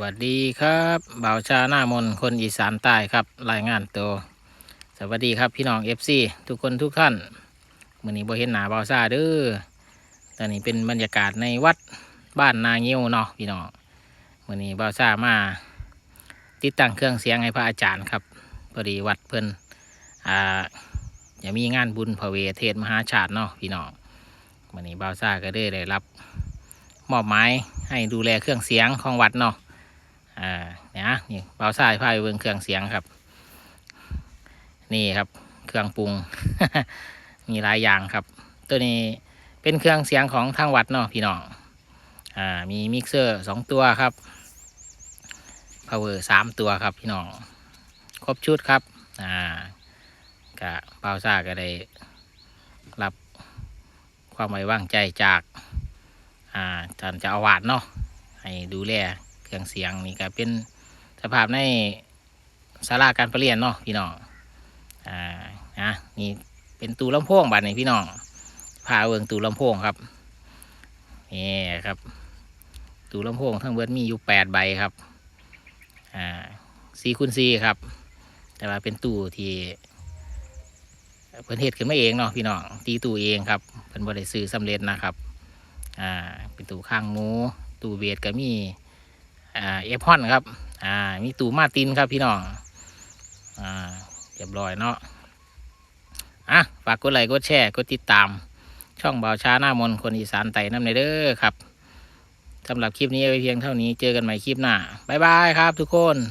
วัสดีครับบ่าวชาหน้ามนคนอีสานใต้ครับ รายงานตัว สวัสดีครับพี่น้องเอฟซีทุกคนทุกท่านมื่อนี้บ่เห็นหนาบ่าวชาเด้อตอนนี้เป็นบรรยากาศในวัดบ้านนาเงี้ยวเนาะพี่น้องมื่อนี้บ่าวชามา ติดตั้งเครื่องเสียงให้พระอาจารย์ครับพอดีวัดเพิ่นอ่าอย่ามีงานบุญพระเวทเทศมหาชาติเนาะพี่น้องมื่อนี้บ่าวชาก็ได้ได้รับมอบหมายให้ดูแลเครื่องเสียงของวัดเนาะ อ่าเนี่ยนี่เบาซ้ายพายเบิ่งเครื่องเสียงครับ นี่ครับ เครื่องปรุง มีหลายอย่างครับ ตัวนี้เป็นเครื่องเสียงของทางวัดเนาะพี่น้องอ่ามีมิกเซอร์สองตัวครับ power สามตัวครับพี่น้องครบชุดครับอ่ากะเบาซ่าก็ได้รับความไว้วางใจจากอ่าท่านเจะอาวาสเนาะให้ดูแล เครื่องเสียงนี่ก็เป็นสภาพในศาลาการประเรียนเนาะพี่น้องอ่านะนี่เป็นตู้ลำโพงบัดนี้พี่น้องพาเวิงตู้ลำโพงครับนี่ครับ ตู้ลำโพงทั้งเบิดมีอยู่แปดใบครับอ่าซีคูณซีครับ แต่ว่าเป็นตู้ที่เพิ่นเฮ็ดขึ้นมาเองเนาะพี่น้องตีตู้เองครับเพิ่นบ่ได้ซื้อสำเร็จนะครับอ่าเป็นตู้ข้างหมูตู้เบสก็มี อ่าเอฟฮอนครับ อ่า มีตูมาตินครับพี่น้อง อ่าเรียบร้อยเนาะ อะ ฝากกดไลค์ กดแชร์ กดติดตาม ช่องเบาช้าหน้ามนคนอีสานไต่น้ำในเด้อครับสำหรับคลิปนี้ไว้เพียงเท่านี้ เจอกันใหม่คลิปหน้า บ๊ายบายครับทุกคน